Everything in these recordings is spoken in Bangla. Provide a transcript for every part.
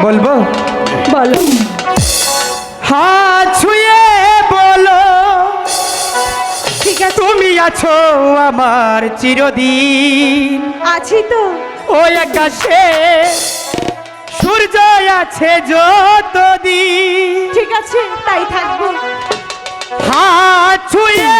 বলব? বলো। হাত ছুঁয়ে বলো। ঠিক আছে। তুমি আছো আমার চিরদিন। আছি তো। ওই আকাশে সূর্য আছে যতদিন। ঠিক আছে তাই থাকব। হাত ছুঁয়ে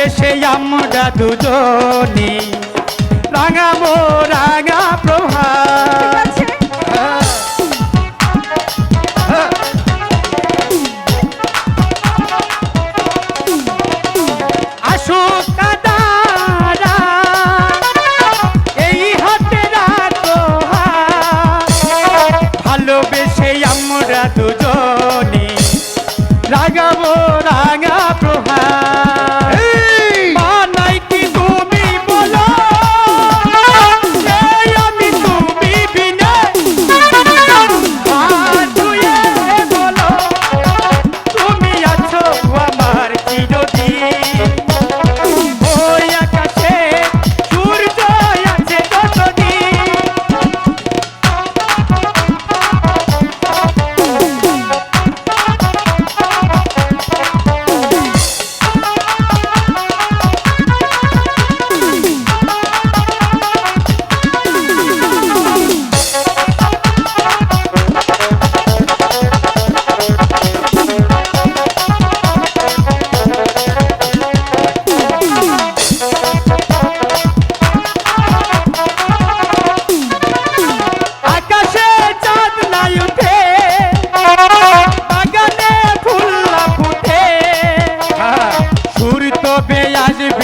দেশে আমরা দুজনে রাঙাবো রাঙা প্রভা ভালোবেসে আমরা দুজন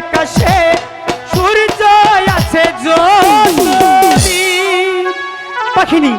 আকাশে সূর্য আছে জোরি পাখিনী।